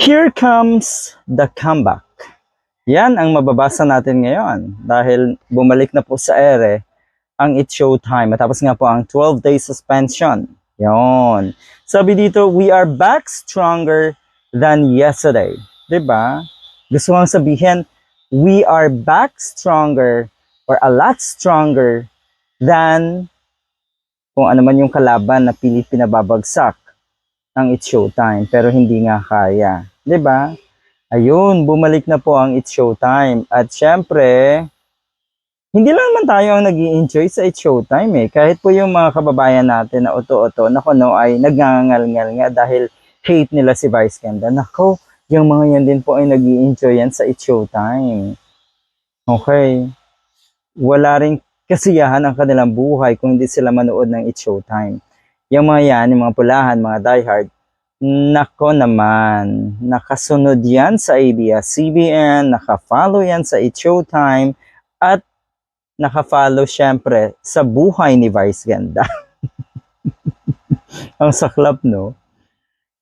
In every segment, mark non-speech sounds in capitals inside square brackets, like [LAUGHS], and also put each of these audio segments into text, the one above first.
Here comes the comeback. Yan ang mababasa natin ngayon dahil bumalik na po sa ere ang It's Showtime. Matapos nga po ang 12-day suspension. Yon. Sabi dito, we are back stronger than yesterday. ba? Gusto kong sabihin, we are back stronger or a lot stronger than kung ano man yung kalaban na pilit pinababagsak ng It's Showtime pero hindi nga kaya. 'Di ba? Ayun, bumalik na po ang It's Showtime. At syempre, hindi lang naman tayo ang nag enjoy sa It's Showtime eh. Kahit po yung mga kababayan natin na oto-oto, nako no, ay nagngangal-ngal nga dahil hate nila si Vice Ganda. Nako, yung mga yan din po ay nag enjoy yan sa It's Showtime. Okay. Wala rin kasiyahan ang kanilang buhay kung hindi sila manood ng It's Showtime. Yung mga yan, yung mga pulahan, mga diehard, nako naman, nakasunod yan sa ABS-CBN, nakafollow yan sa It's Showtime, at nakafollow syempre sa buhay ni Vice Ganda. [LAUGHS] ang saklap, no?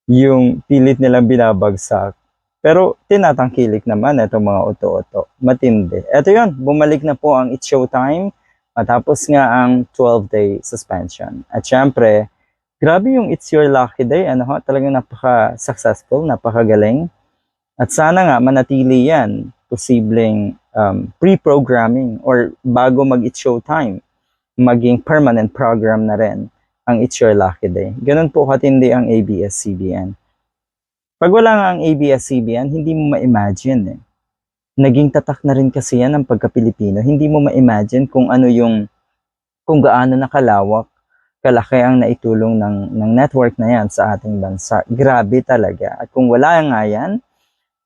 Yung pilit nilang binabagsak. Pero tinatangkilik naman itong mga oto-oto. Matindi. Ito yon bumalik na po ang It's Showtime matapos nga ang 12-day suspension. At syempre, grabe yung It's Your Lucky Day. Ano ho, talagang napaka-successful, napakagaling. At sana nga manatili yan, posibleng um, pre-programming or bago mag-It's Showtime, maging permanent program na rin ang It's Your Lucky Day. Ganun po katindi ang ABS-CBN. Pag wala nga ang ABS-CBN, hindi mo ma-imagine eh. Naging tatak na rin kasi yan ng pagka-Pilipino. Hindi mo ma-imagine kung ano yung, kung gaano nakalawak, kalaki ang naitulong ng, ng network na yan sa ating bansa. Grabe talaga. At kung wala nga yan,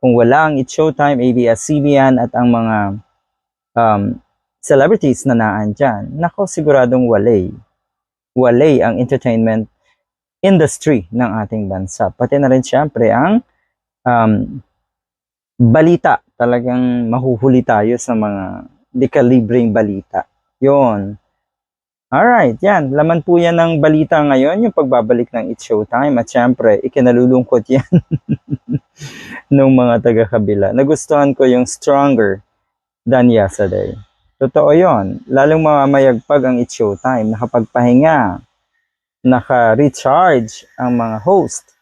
kung wala ang It's Showtime, ABS-CBN at ang mga um, celebrities na naan dyan, nako siguradong walay. Walay ang entertainment industry ng ating bansa. Pati na rin syempre ang um, balita. Talagang mahuhuli tayo sa mga dekalibreng balita. Yon. Alright, yan. Laman po yan ng balita ngayon, yung pagbabalik ng It's Showtime. At syempre, ikinalulungkot yan [LAUGHS] ng mga taga-kabila. Nagustuhan ko yung stronger than yesterday. Totoo yon. Lalong mamamayagpag ang It's Showtime. Nakapagpahinga naka-recharge ang mga host.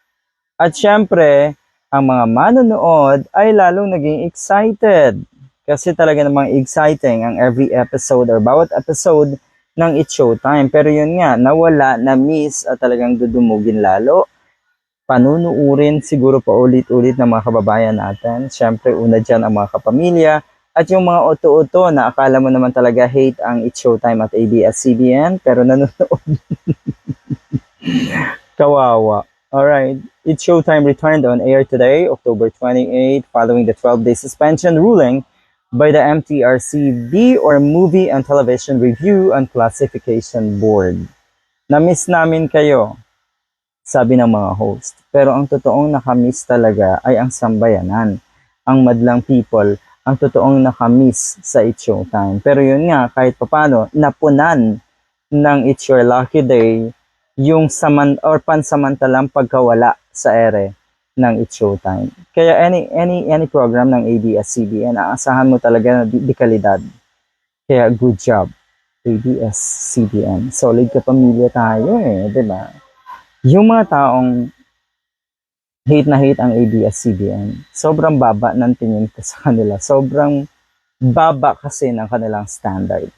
At syempre, ang mga manonood ay lalong naging excited. Kasi talaga namang exciting ang every episode or bawat episode ng It's Showtime. Pero yun nga, nawala, na-miss at talagang dudumugin lalo. Panunuurin siguro pa ulit-ulit ng mga kababayan natin. Syempre, una dyan ang mga kapamilya. At yung mga oto-oto na akala mo naman talaga hate ang It's Showtime at ABS-CBN. Pero nanonood [LAUGHS] Kawawa. Alright. It's Showtime returned on air today, October 28, following the 12-day suspension ruling by the MTRCB or Movie and Television Review and Classification Board. Na-miss namin kayo, sabi ng mga host. Pero ang totoong nakamiss talaga ay ang sambayanan, ang madlang people, ang totoong nakamiss sa It's Showtime. Pero yun nga, kahit papano, napunan ng It's Your Lucky Day yung saman or pansamantalang pagkawala sa ere ng It's Showtime. Kaya any any any program ng ABS-CBN, aasahan mo talaga na di, di kalidad. Kaya good job ABS-CBN. Solid ka pamilya tayo eh, 'di ba? Yung mga taong hate na hate ang ABS-CBN, sobrang baba ng tingin ko sa kanila. Sobrang baba kasi ng kanilang standard.